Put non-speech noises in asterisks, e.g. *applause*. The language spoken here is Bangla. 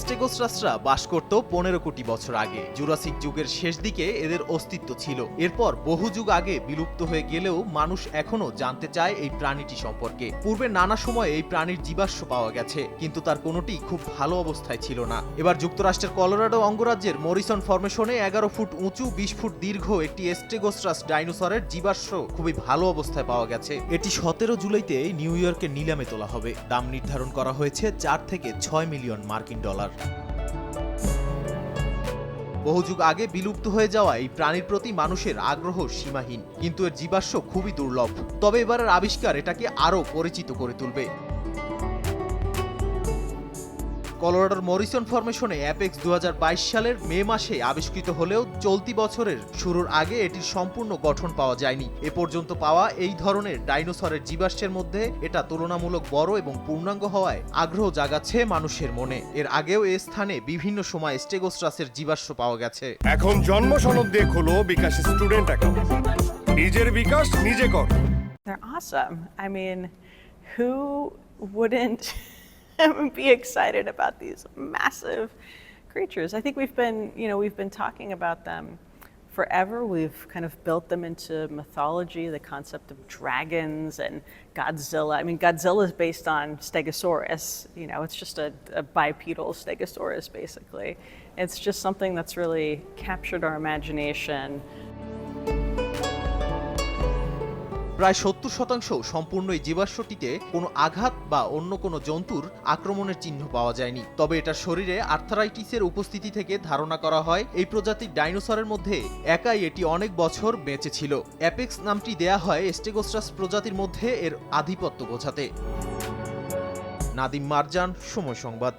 স্টেগোসরাসরা বাস করত পনেরো কোটি বছর আগে। জুরাসিক যুগের শেষ দিকে এদের অস্তিত্ব ছিল। এরপর বহু যুগ আগে বিলুপ্ত হয়ে গেলেও মানুষ এখনও জানতে চায় এই প্রাণীটি সম্পর্কে। পূর্বে নানা সময় এই প্রাণীর জীবাশ্ম পাওয়া গেছে, কিন্তু তার কোনোটি খুব ভালো অবস্থায় ছিল না। এবার যুক্তরাষ্ট্রের কলোরাডো অঙ্গরাজ্যের মরিসন ফরমেশনে এগারো ফুট উঁচু, বিশ ফুট দীর্ঘ একটি স্টেগোস্ট্রাস ডাইনোসরের জীবাশ্ম খুবই ভালো অবস্থায় পাওয়া গেছে। এটি সতেরো জুলাইতে নিউ ইয়র্কে নিলামে তোলা হবে। দাম নির্ধারণ করা হয়েছে চার থেকে ছয় মিলিয়ন মার্কিন ডলার। বহু যুগ আগে বিলুপ্ত হয়ে যাওয়া এই প্রাণীর প্রতি মানুষের আগ্রহ সীমাহীন, কিন্তু এর জীবাশ্ম খুবই দুর্লভ। তবে এবারের আবিষ্কার এটাকে আরও পরিচিত করে তুলবে। কলোরাডোর মরিসন ফরমেশনে অ্যাপেক্স দু হাজার বাইশ সালের মে মাসে আবিষ্কৃত হলেও চলতি বছরের শুরুর আগে এটির সম্পূর্ণ গঠন পাওয়া যায়নি। এ পর্যন্ত পাওয়া এই ধরনের ডাইনোসরের জীবাশ্মের মধ্যে এটা তুলনামূলক বড় এবং পূর্ণাঙ্গ হওয়ায় আগ্রহ জাগাচ্ছে মানুষের মনে। এর আগেও এ স্থানে বিভিন্ন সময় স্টেগোস্ট্রাসের জীবাশ্ম পাওয়া গেছে। এখন জন্ম সনদ দিয়ে খোলো বিকাশ স্টুডেন্ট অ্যাকাউন্ট। নিজের বিকাশ নিজে কর। They're awesome. I mean, who wouldn't *laughs* be excited about these massive creatures? I think we've been, you know, we've been talking about them forever. We've kind of built them into mythology, the concept of dragons and Godzilla. I mean, Godzilla is based on Stegosaurus. You know, it's just a, a bipedal Stegosaurus, basically. It's just something that's really captured our imagination. প্রায় সত্তর শতাংশ সম্পূর্ণ এই জীবাশ্মটিতে কোনো আঘাত বা অন্য কোনো জন্তুর আক্রমণের চিহ্ন পাওয়া যায়নি। তবে এটার শরীরে আর্থারাইটিসের উপস্থিতি থেকে ধারণা করা হয়, এই প্রজাতির ডাইনোসরের মধ্যে একাই এটি অনেক বছর বেঁচে ছিল। অ্যাপেক্স নামটি দেয়া হয় স্টেগোস্ট্রাস প্রজাতির মধ্যে এর আধিপত্য বোঝাতে। নাদিম মারজান, সময় সংবাদ।